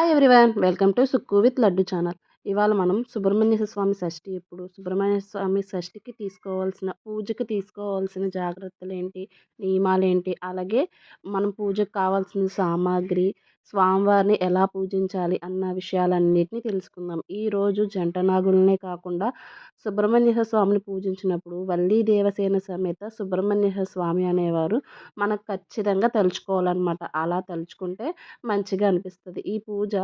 Hi everyone welcome to Sukku with Laddu channel ఇవాళ మనం సుబ్రహ్మణ్య స్వామి షష్ఠి ఎప్పుడు? సుబ్రహ్మణ్య స్వామి షష్ఠికి తీసుకోవాల్సిన పూజకి తీసుకోవాల్సిన జాగ్రత్తలు ఏంటి నియమాలు ఏంటి అలాగే మనం పూజకు కావాల్సిన సామాగ్రి స్వామివారిని ఎలా పూజించాలి అన్న విషయాలన్నిటిని తెలుసుకుందాం. ఈరోజు జంట నాగులనే కాకుండా సుబ్రహ్మణ్య స్వామిని పూజించినప్పుడు వల్లీ దేవసేన సమేత సుబ్రహ్మణ్య స్వామి అనేవారు మనకు ఖచ్చితంగా తలుచుకోవాలన్నమాట. అలా తలుచుకుంటే మంచిగా అనిపిస్తుంది. ఈ పూజ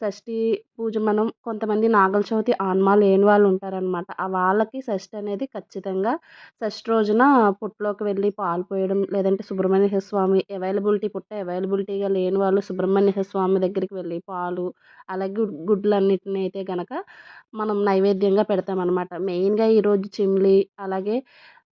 షష్ఠి పూజ మనం కొంతమంది నాగల చవితి ఆన్మా లేని వాళ్ళు ఉంటారనమాట ఆ వాళ్ళకి షష్ఠి అనేది ఖచ్చితంగా షష్ఠి రోజున పుట్టలోకి వెళ్ళి పాలు పోయడం లేదంటే సుబ్రహ్మణ్య స్వామి అవైలబిలిటీ పుట్ట అవైలబిలిటీగా లేని వాళ్ళు సుబ్రహ్మణ్య స్వామి దగ్గరికి వెళ్ళి పాలు అలాగే గుడ్లన్నిటిని అయితే గనక మనం నైవేద్యంగా పెడతామన్నమాట. మెయిన్గా ఈరోజు చిమ్లీ అలాగే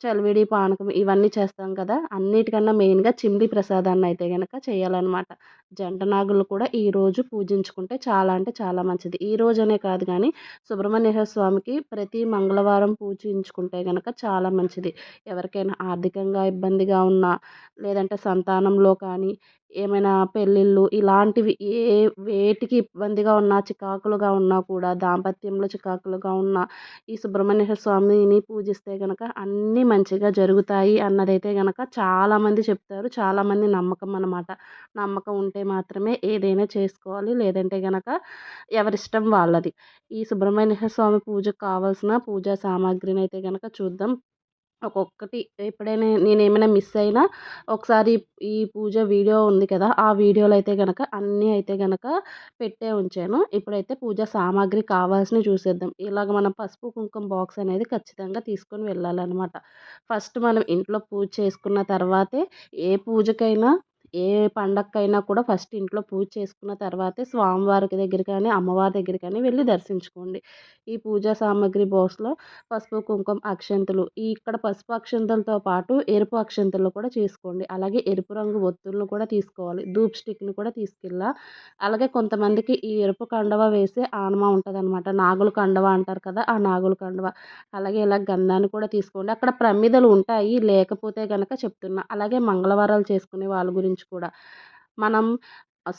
చలివిడి పానకం ఇవన్నీ చేస్తాం కదా అన్నిటికన్నా మెయిన్గా చిమ్లీ ప్రసాదాన్ని అయితే కనుక చేయాలన్నమాట. జంట నాగులు కూడా ఈరోజు పూజించుకుంటే చాలా అంటే చాలా మంచిది. ఈ రోజనే కాదు కానీ సుబ్రహ్మణ్య స్వామికి ప్రతి మంగళవారం పూజించుకుంటే కనుక చాలా మంచిది. ఎవరికైనా ఆర్థికంగా ఇబ్బందిగా ఉన్నా లేదంటే సంతానంలో కానీ ఏమైనా పెళ్ళిళ్ళు ఇలాంటివి ఏ వేటికి ఇబ్బందిగా ఉన్నా చికాకులుగా ఉన్నా కూడా దాంపత్యంలో చికాకులుగా ఉన్నా ఈ సుబ్రహ్మణ్య స్వామిని పూజిస్తే కనుక అన్నీ మంచిగా జరుగుతాయి అన్నదైతే కనుక చాలామంది చెప్తారు. చాలామంది నమ్మకం అన్నమాట. నమ్మకం ఉంటే మాత్రమే ఏదైనా చేసుకోవాలి. లేదంటే గనక ఎవరిష్టం వాళ్ళది. ఈ సుబ్రహ్మణ్య స్వామి పూజకు కావాల్సిన పూజా సామాగ్రిని అయితే గనక చూద్దాం. ఒక్కొక్కటి ఎప్పుడైనా నేను ఏమైనా మిస్ అయినా ఒకసారి ఈ పూజ వీడియో ఉంది కదా ఆ వీడియోలో అయితే కనుక అన్నీ అయితే కనుక పెట్టే ఉంచాను. ఇప్పుడైతే పూజ సామాగ్రి కావాల్సినవి చూసేద్దాం. ఇలాగ మనం పసుపు కుంకుమ బాక్స్ అనేది ఖచ్చితంగా తీసుకొని వెళ్ళాలన్నమాట. ఫస్ట్ మనం ఇంట్లో పూజ చేసుకున్న తర్వాతే ఏ పూజకైనా ఏ పండగకైనా కూడా ఫస్ట్ ఇంట్లో పూజ చేసుకున్న తర్వాతే స్వామివారి దగ్గర కానీ అమ్మవారి దగ్గర కానీ వెళ్ళి దర్శించుకోండి. ఈ పూజా సామాగ్రి బాక్స్లో పసుపు కుంకుమ అక్షంతలు ఈ ఇక్కడ పసుపు అక్షంతలతో పాటు ఎరుపు అక్షంతలు కూడా చేసుకోండి. అలాగే ఎరుపు రంగు ఒత్తులను కూడా తీసుకోవాలి. ధూప్ స్టిక్ని కూడా తీసుకెళ్ళా. అలాగే కొంతమందికి ఈ ఎరుపు కండవ వేసే ఆనమ ఉంటుంది అనమాట నాగుల కండవ అంటారు కదా ఆ నాగుల కండవ. అలాగే ఇలా గంధాన్ని కూడా తీసుకోండి. అక్కడ ప్రమిదలు ఉంటాయి. లేకపోతే కనుక చెప్తున్నా. అలాగే మంగళవారాలు చేసుకునే వాళ్ళ గురించి గురించి కూడా. మనం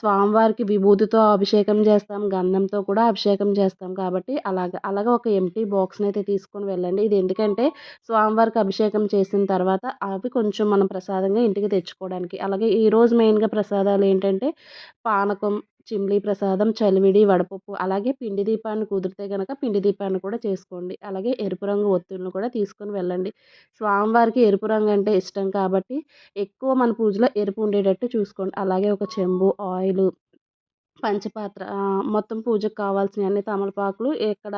స్వామివారికి విభూతితో అభిషేకం చేస్తాం గంధంతో కూడా అభిషేకం చేస్తాం కాబట్టి అలాగ అలాగే ఒక ఎంటీ బాక్స్ని అయితే తీసుకొని వెళ్ళండి. ఇది ఎందుకంటే స్వామివారికి అభిషేకం చేసిన తర్వాత అవి కొంచెం మనం ప్రసాదంగా ఇంటికి తెచ్చుకోవడానికి. అలాగే ఈరోజు మెయిన్గా ప్రసాదాలు ఏంటంటే పానకం చిమ్లీ ప్రసాదం చలివిడి వడపప్పు అలాగే పిండి దీపాన్ని కుదిరితే కనుక పిండి దీపాన్ని కూడా చేసుకోండి. అలాగే ఎరుపు రంగు ఒత్తులను కూడా తీసుకొని వెళ్ళండి. స్వామివారికి ఎరుపు రంగు అంటే ఇష్టం కాబట్టి ఎక్కువ మన పూజలో ఎరుపు ఉండేటట్టు చూసుకోండి. అలాగే ఒక చెంబు ఆయిల్ పంచపాత్ర మొత్తం పూజకు కావాల్సిన అన్ని తమలపాకులు ఇక్కడ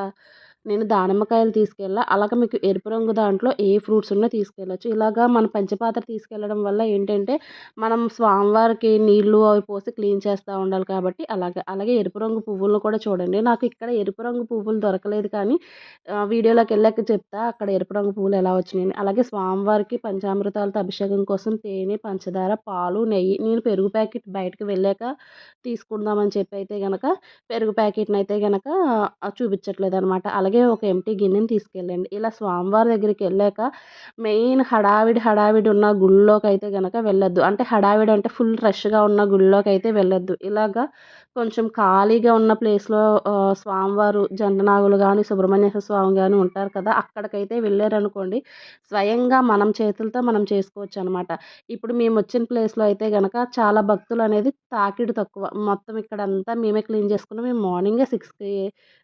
నేను దానిమ్మకాయలు తీసుకెళ్ళా. అలాగ మీకు ఎరుపు రంగు దాంట్లో ఏ ఫ్రూట్స్ ఉన్నా తీసుకెళ్ళచ్చు. ఇలాగా మన పంచపాత్ర తీసుకెళ్ళడం వల్ల ఏంటంటే మనం స్వామివారికి నీళ్ళు అవి పోసి క్లీన్ చేస్తూ ఉండాలి కాబట్టి అలాగే అలాగే ఎరుపు రంగు పువ్వులను కూడా చూడండి. నాకు ఇక్కడ ఎరుపు రంగు పువ్వులు దొరకలేదు కానీ వీడియోలోకి వెళ్ళాక చెప్తా అక్కడ ఎరుపు రంగు పువ్వులు ఎలా వచ్చినాయి అలాగే స్వామివారికి పంచామృతాలతో అభిషేకం కోసం తేనె పంచదార పాలు నెయ్యి నేను పెరుగు ప్యాకెట్ బయటకు వెళ్ళాక తీసుకుందామని చెప్పి అయితే కనుక పెరుగు ప్యాకెట్ని అయితే కనుక చూపించట్లేదు అనమాట అలాగే అలాగే ఒక ఎంటీ గిన్నెని తీసుకెళ్ళండి. ఇలా స్వామివారి దగ్గరికి వెళ్ళాక మెయిన్ హడావిడి హడావిడి ఉన్న గుళ్ళోకి అయితే కనుక వెళ్ళొద్దు. అంటే హడావిడి అంటే ఫుల్ రష్గా ఉన్న గుళ్ళోకి అయితే వెళ్ళొద్దు. ఇలాగా కొంచెం ఖాళీగా ఉన్న ప్లేస్లో స్వామివారు జండనాగులు కానీ సుబ్రహ్మణ్య స్వామి కానీ ఉంటారు కదా అక్కడికైతే వెళ్ళారనుకోండి స్వయంగా మనం చేతులతో మనం చేసుకోవచ్చు అనమాట ఇప్పుడు మేము వచ్చిన ప్లేస్లో అయితే కనుక చాలా భక్తులు అనేది తాకిడి తక్కువ. మొత్తం ఇక్కడ అంతా మేమే క్లీన్ చేసుకున్నాం మేము మార్నింగే సిక్స్కి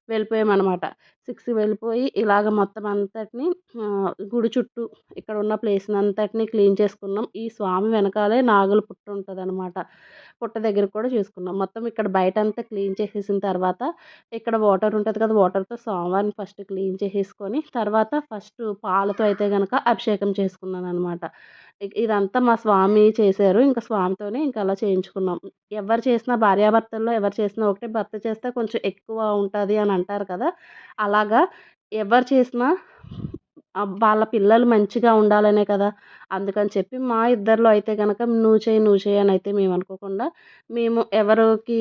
వెళ్ళిపోయామన్నమాట. సిక్స్కి వెళ్ళిపోయి ఇలాగ మొత్తం అంతటిని గుడి చుట్టూ ఇక్కడ ఉన్న ప్లేస్ని అంతటిని క్లీన్ చేసుకున్నాం. ఈ స్వామి వెనకాలే నాగుల పుట్టు ఉంటుంది అనమాట పుట్ట దగ్గర కూడా చూసుకున్నాం. మొత్తం ఇక్కడ బయట అంతా క్లీన్ చేసేసిన తర్వాత ఇక్కడ వాటర్ ఉంటుంది కదా వాటర్తో సోమవారం ఫస్ట్ క్లీన్ చేసేసుకొని తర్వాత ఫస్ట్ పాలతో అయితే కనుక అభిషేకం చేసుకున్నాను అనమాట ఇదంతా మా స్వామి చేశారు. ఇంకా స్వామితోనే ఇంకా అలా చేయించుకున్నాం. ఎవరు చేసినా భార్యాభర్తల్లో ఎవరు చేసినా ఒకటే భర్త చేస్తే కొంచెం ఎక్కువ ఉంటుంది అని అంటారు కదా అలాగా ఎవరు చేసినా వాళ్ళ పిల్లలు మంచిగా ఉండాలనే కదా. అందుకని చెప్పి మా ఇద్దరిలో అయితే కనుక నువ్వు చేయి నువ్వు చేయి అని అయితే మేము అనుకోకుండా మేము ఎవరికి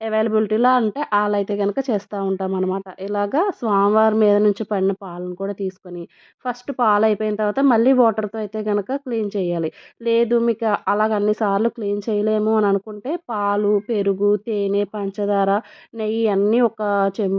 అవైలబిలిటీలో అంటే వాళ్ళైతే కనుక చేస్తూ ఉంటాం అనమాట ఇలాగా స్వామివారి మీద నుంచి పడిన పాలను కూడా తీసుకొని ఫస్ట్ పాలు అయిపోయిన తర్వాత మళ్ళీ వాటర్తో అయితే కనుక క్లీన్ చేయాలి. లేదు మీకు అలాగ అన్నిసార్లు క్లీన్ చేయలేము అని అనుకుంటే పాలు పెరుగు తేనె పంచదార నెయ్యి అన్నీ ఒక చెం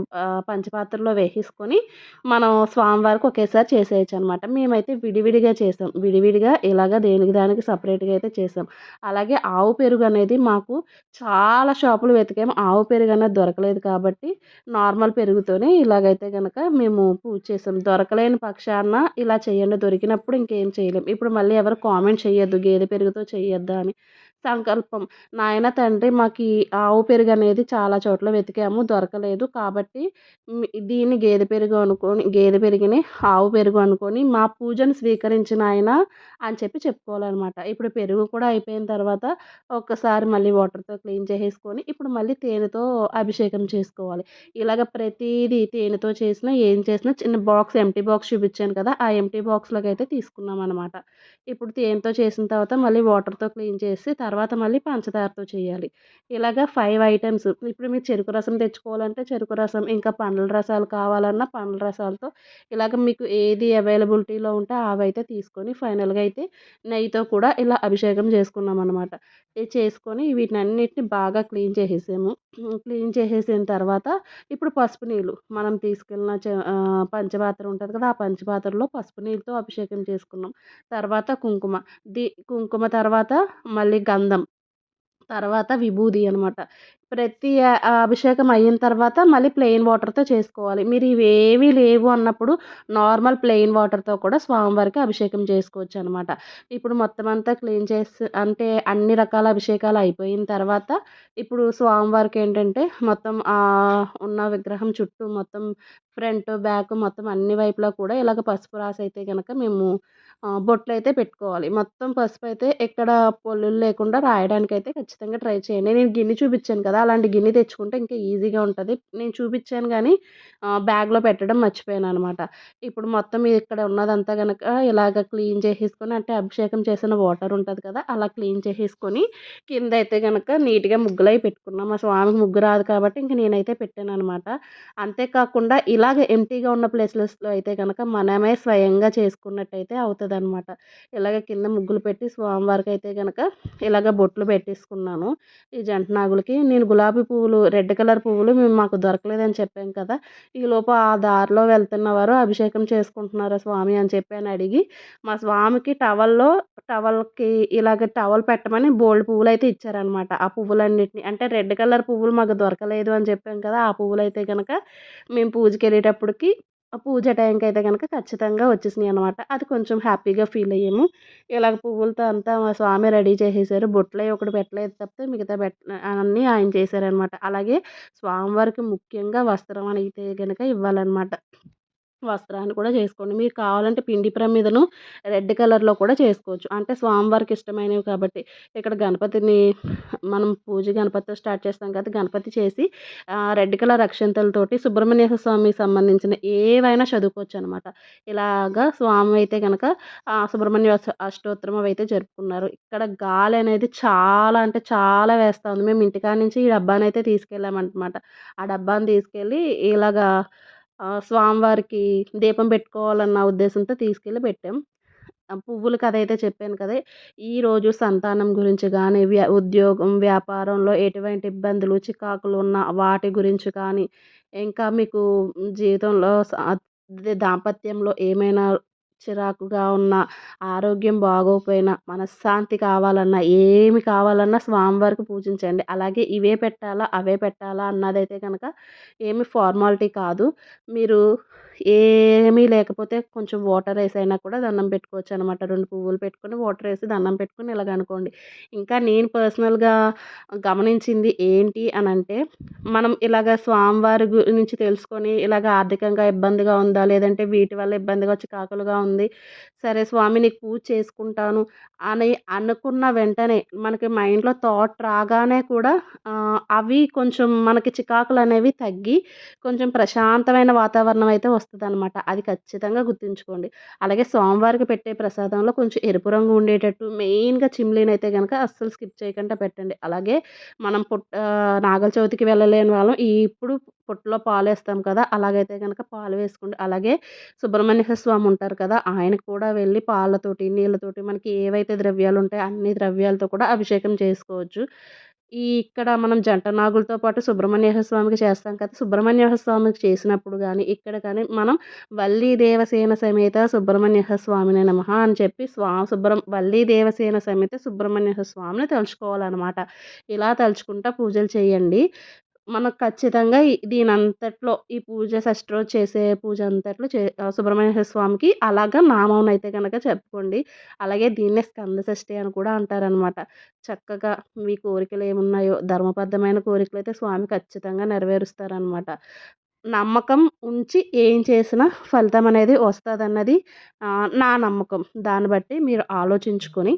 పంచపాత్రలో వేసేసుకొని మనం స్వామివారికి ఒకేసారి చేసేయచ్చు అనమాట మేమైతే విడివిడిగా చేసాం విడివిడిగా ఇలాగ దేనికి దానికి సపరేట్గా అయితే చేసాం అలాగే ఆవు పెరుగు అనేది మాకు చాలా షాపులు వెతికాము ఆవు పెరుగు అనేది దొరకలేదు కాబట్టి నార్మల్ పెరుగుతోనే ఇలాగైతే కనుక మేము పూజ చేసాం దొరకలేని పక్షాన ఇలా చేయండి దొరికినప్పుడు ఇంకేం చేయలేం. ఇప్పుడు మళ్ళీ ఎవరు కామెంట్ చేయొద్దు గేదె పెరుగుతో చేయొద్దా అని. సంకల్పం. నాయన తండ్రి మాకు ఈ ఆవు పెరుగు అనేది చాలా చోట్ల వెతికాము దొరకలేదు కాబట్టి దీన్ని గేదె పెరుగు అనుకొని గేదె పెరిగిని ఆవు పెరుగు అనుకొని మా పూజను స్వీకరించిన ఆయన అని చెప్పి చెప్పుకోవాలన్నమాట. ఇప్పుడు పెరుగు కూడా అయిపోయిన తర్వాత ఒక్కసారి మళ్ళీ వాటర్తో క్లీన్ చేసేసుకొని ఇప్పుడు మళ్ళీ తేనెతో అభిషేకం చేసుకోవాలి. ఇలాగ ప్రతిదీ తేనెతో చేసిన ఏం చేసినా చిన్న బాక్స్ ఎంటీ బాక్స్ చూపించాను కదా ఆ ఎంటీ బాక్స్లోకి అయితే తీసుకున్నాం అనమాట ఇప్పుడు తేనెతో చేసిన తర్వాత మళ్ళీ వాటర్తో క్లీన్ చేసి తర్వాత తర్వాత మళ్ళీ పంచదారతో చేయాలి. ఇలాగ ఫైవ్ ఐటమ్స్ ఇప్పుడు మీరు చెరుకు రసం తెచ్చుకోవాలంటే చెరుకు రసం ఇంకా పండ్ల రసాలు కావాలన్నా పండ్ల రసాలతో ఇలాగ మీకు ఏది అవైలబిలిటీలో ఉంటే అవైతే తీసుకొని ఫైనల్గా అయితే నెయ్యితో కూడా ఇలా అభిషేకం చేసుకున్నాం అనమాట ఇది చేసుకొని వీటిని అన్నిటిని బాగా క్లీన్ చేసేసాము. క్లీన్ చేసేసిన తర్వాత ఇప్పుడు పసుపు నీళ్ళు మనం తీసుకెళ్ళిన పంచపాత్ర ఉంటుంది కదా ఆ పంచపాత్రలో పసుపు నీళ్ళతో అభిషేకం చేసుకున్నాం. తర్వాత కుంకుమ. ది కుంకుమ తర్వాత మళ్ళీ గంధం పంతం తర్వాత విభూది అనమాట ప్రతి అభిషేకం అయిన తర్వాత మళ్ళీ ప్లెయిన్ వాటర్తో చేసుకోవాలి. మీరు ఇవేవి లేవు అన్నప్పుడు నార్మల్ ప్లెయిన్ వాటర్తో కూడా స్వామివారికి అభిషేకం చేసుకోవచ్చు అనమాట ఇప్పుడు మొత్తం అంతా క్లీన్ చేసి అంటే అన్ని రకాల అభిషేకాలు అయిపోయిన తర్వాత ఇప్పుడు స్వామివారికి ఏంటంటే మొత్తం ఉన్న విగ్రహం చుట్టూ మొత్తం ఫ్రంట్ బ్యాక్ మొత్తం అన్ని వైపులా కూడా ఇలాగ పసుపు రాసి అయితే కనుక మేము బొట్లు అయితే పెట్టుకోవాలి. మొత్తం పసుపు అయితే ఎక్కడ పొల్లులు లేకుండా రాయడానికి అయితే ఖచ్చితంగా ట్రై చేయండి. నేను గిన్నె చూపించాను కదా అలాంటి గిన్నె తెచ్చుకుంటే ఇంకా ఈజీగా ఉంటుంది. నేను చూపించాను కానీ బ్యాగ్లో పెట్టడం మర్చిపోయాను అనమాట ఇప్పుడు మొత్తం ఇక్కడ ఉన్నదంతా కనుక ఇలాగ క్లీన్ చేసేసుకొని అంటే అభిషేకం చేసిన వాటర్ ఉంటుంది కదా అలా క్లీన్ చేసేసుకొని కింద అయితే కనుక నీట్గా ముగ్గులై పెట్టుకున్నాం. మా స్వామికి ముగ్గు రాదు కాబట్టి ఇంక నేనైతే పెట్టాను అనమాట అంతేకాకుండా ఇలాగ ఎంటీగా ఉన్న ప్లేసెస్లో అయితే కనుక మనమే స్వయంగా చేసుకున్నట్టయితే అవుతుంది అనమాట ఇలాగ కింద ముగ్గులు పెట్టి స్వామివారికి అయితే కనుక ఇలాగ బొట్లు పెట్టేసుకున్నాం. పెట్టేసుకున్నాను ఈ జంట నాగులకి నేను గులాబీ పువ్వులు రెడ్ కలర్ పువ్వులు మేము మాకు దొరకలేదని చెప్పాం కదా. ఈ లోప ఆ దారిలో వెళ్తున్నవారు అభిషేకం చేసుకుంటున్నారు స్వామి అని చెప్పి అని అడిగి మా స్వామికి టవల్లో టవల్కి ఇలాగ టవల్ పెట్టమని బోల్డ్ పువ్వులు అయితే ఇచ్చారనమాట ఆ పువ్వులన్నిటిని అంటే రెడ్ కలర్ పువ్వులు మాకు దొరకలేదు అని చెప్పాం కదా ఆ పువ్వులు అయితే కనుక మేము పూజకి వెళ్ళేటప్పటికి పూజ టైంకి అయితే కనుక ఖచ్చితంగా వచ్చేసినాయి అనమాట అది కొంచెం హ్యాపీగా ఫీల్ అయ్యాము. ఇలాగ పువ్వులతో అంతా మా స్వామి రెడీ చేసేసారు. బొట్లే ఒకటి పెట్టలేదు తప్పితే మిగతా పెట్ట అన్నీ ఆయన చేశారనమాట అలాగే స్వామివారికి ముఖ్యంగా వస్త్రం అయితే కనుక ఇవ్వాలన్నమాట. వస్త్రాన్ని కూడా చేసుకోండి. మీరు కావాలంటే పిండి ప్రమిదను రెడ్ కలర్లో కూడా చేసుకోవచ్చు. అంటే స్వామివారికి ఇష్టమైనవి కాబట్టి ఇక్కడ గణపతిని మనం పూజ గణపతితో స్టార్ట్ చేస్తాం కదా గణపతి చేసి రెడ్ కలర్ అక్షంతలతోటి సుబ్రహ్మణ్య స్వామికి సంబంధించిన ఏవైనా చదువుకోవచ్చు అనమాట ఇలాగా స్వామి అయితే కనుక సుబ్రహ్మణ్య అష్టోత్తరం అయితే జరుపుకున్నారు. ఇక్కడ గాలి అనేది చాలా అంటే చాలా వేస్తూ ఉంది. మేము ఇంటికాడ నుంచి ఈ డబ్బాని అయితే తీసుకెళ్ళామన్నమాట. ఆ డబ్బాని తీసుకెళ్ళి ఇలాగా స్వామివారికి దీపం పెట్టుకోవాలన్న ఉద్దేశంతో తీసుకెళ్ళి పెట్టాం. పువ్వులు కథ అయితే చెప్పాను కదా! ఈరోజు సంతానం గురించి కానీ వ్యా ఉద్యోగం వ్యాపారంలో ఎటువంటి ఇబ్బందులు చికాకులు ఉన్న వాటి గురించి కానీ ఇంకా మీకు జీవితంలో దాంపత్యంలో ఏమైనా చిరాకుగా ఉన్న ఆరోగ్యం బాగోకపోయినా మనశ్శాంతి కావాలన్నా ఏమి కావాలన్నా స్వామివారికి పూజించండి. అలాగే ఇవే పెట్టాలా అవే పెట్టాలా అన్నదైతే కనుక ఏమి ఫార్మాలిటీ కాదు. మీరు ఏమీ లేకపోతే కొంచెం వాటర్ వేసి అయినా కూడా దండం పెట్టుకోవచ్చు అనమాట రెండు పువ్వులు పెట్టుకొని వాటర్ వేసి దండం పెట్టుకొని ఇలాగ అనుకోండి. ఇంకా నేను పర్సనల్గా గమనించింది ఏంటి అని అంటే మనం ఇలాగ స్వామివారి గురించి తెలుసుకొని ఇలాగ ఆర్థికంగా ఇబ్బందిగా ఉందా లేదంటే వీటి వల్ల ఇబ్బందిగా చికాకులుగా ఉంది సరే స్వామి నీకు పూజ చేసుకుంటాను అని అనుకున్న వెంటనే మనకి మైండ్లో థాట్ రాగానే కూడా అవి కొంచెం మనకి చికాకులు అనేవి తగ్గి కొంచెం ప్రశాంతమైన వాతావరణం అయితే వస్తుంది వస్తుందన్నమాట. అది ఖచ్చితంగా గుర్తుంచుకోండి. అలాగే సోమవారికి పెట్టే ప్రసాదంలో కొంచెం ఎరుపు రంగు ఉండేటట్టు మెయిన్గా చిమ్లీని అయితే కనుక అస్సలు స్కిప్ చేయకుండా పెట్టండి. అలాగే మనం పుట్ట నాగల చవితికి వెళ్ళలేని వాళ్ళం. ఇప్పుడు పొట్టులో పాలు వేస్తాం కదా! అలాగైతే కనుక పాలు వేసుకోండి. అలాగే సుబ్రహ్మణ్య స్వామి ఉంటారు కదా! ఆయనకు కూడా వెళ్ళి పాలతోటి నీళ్ళతోటి మనకి ఏవైతే ద్రవ్యాలు ఉంటాయో అన్ని ద్రవ్యాలతో కూడా అభిషేకం చేసుకోవచ్చు. ఈ ఇక్కడ మనం జంట నాగులతో పాటు సుబ్రహ్మణ్య స్వామికి చేస్తాం కదా సుబ్రహ్మణ్య స్వామికి చేసినప్పుడు కానీ ఇక్కడ కానీ మనం వల్లీ దేవసేన సమేత సుబ్రహ్మణ్య స్వామిని నమ అని చెప్పి స్వా సుబ్ర వల్లీ దేవసేన సమేత సుబ్రహ్మణ్య స్వామిని తలుచుకోవాలన్నమాట. ఇలా తలుచుకుంటా పూజలు చేయండి. మనకు ఖచ్చితంగా దీని అంతట్లో ఈ పూజ షష్ఠి రోజు చేసే పూజ అంతట్లో చే సుబ్రహ్మణ్య స్వామికి అలాగా నామం అయితే కనుక చెప్పుకోండి. అలాగే దీన్నే స్కంద షష్ఠి అని కూడా అంటారనమాట చక్కగా మీ కోరికలు ఏమున్నాయో ధర్మబద్ధమైన కోరికలు అయితే స్వామి ఖచ్చితంగా నెరవేరుస్తారనమాట నమ్మకం ఉంచి ఏం చేసినా ఫలితం అనేది వస్తుంది అన్నది నా నమ్మకం. దాన్ని బట్టి మీరు ఆలోచించుకొని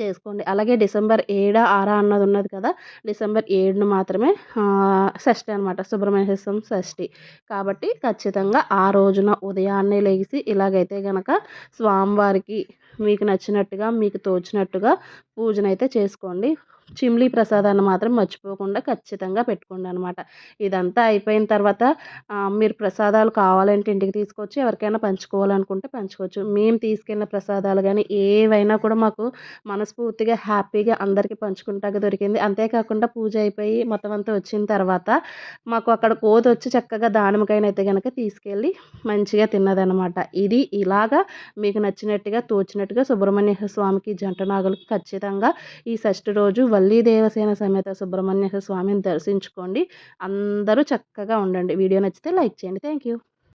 చేసుకోండి. అలాగే డిసెంబర్ ఏడా ఆరా అన్నది ఉన్నది కదా డిసెంబర్ ఏడును మాత్రమే షష్ఠి అనమాట సుబ్రహ్మణ్య స్వామి షష్ఠి. కాబట్టి ఖచ్చితంగా ఆ రోజున ఉదయాన్నే లేచి ఇలాగైతే గనక స్వామివారికి మీకు నచ్చినట్టుగా మీకు తోచినట్టుగా పూజనైతే చేసుకోండి. చిమ్లీ ప్రసాదాన్ని మాత్రం మర్చిపోకుండా ఖచ్చితంగా పెట్టుకోండి అనమాట ఇదంతా అయిపోయిన తర్వాత మీరు ప్రసాదాలు కావాలంటే ఇంటికి తీసుకొచ్చి ఎవరికైనా పంచుకోవాలనుకుంటే పంచుకోవచ్చు. మేము తీసుకెళ్ళిన ప్రసాదాలు కానీ ఏవైనా కూడా మాకు మనస్ఫూర్తిగా హ్యాపీగా అందరికీ పంచుకుంటాక దొరికింది. అంతేకాకుండా పూజ అయిపోయి మొత్తం అంతా వచ్చిన తర్వాత మాకు అక్కడ కోత వచ్చి చక్కగా దానిమ్మకాయనైతే కనుక తీసుకెళ్ళి మంచిగా తిన్నదనమాట ఇది ఇలాగా మీకు నచ్చినట్టుగా తోచిన తోచినట్టుగా సుబ్రహ్మణ్య స్వామికి జంట నాగులకు ఖచ్చితంగా ఈ షష్ఠి రోజు వల్లీ దేవసేన సమేత సుబ్రహ్మణ్య స్వామిని దర్శించుకోండి. అందరూ చక్కగా ఉండండి. వీడియో నచ్చితే లైక్ చేయండి. Thank you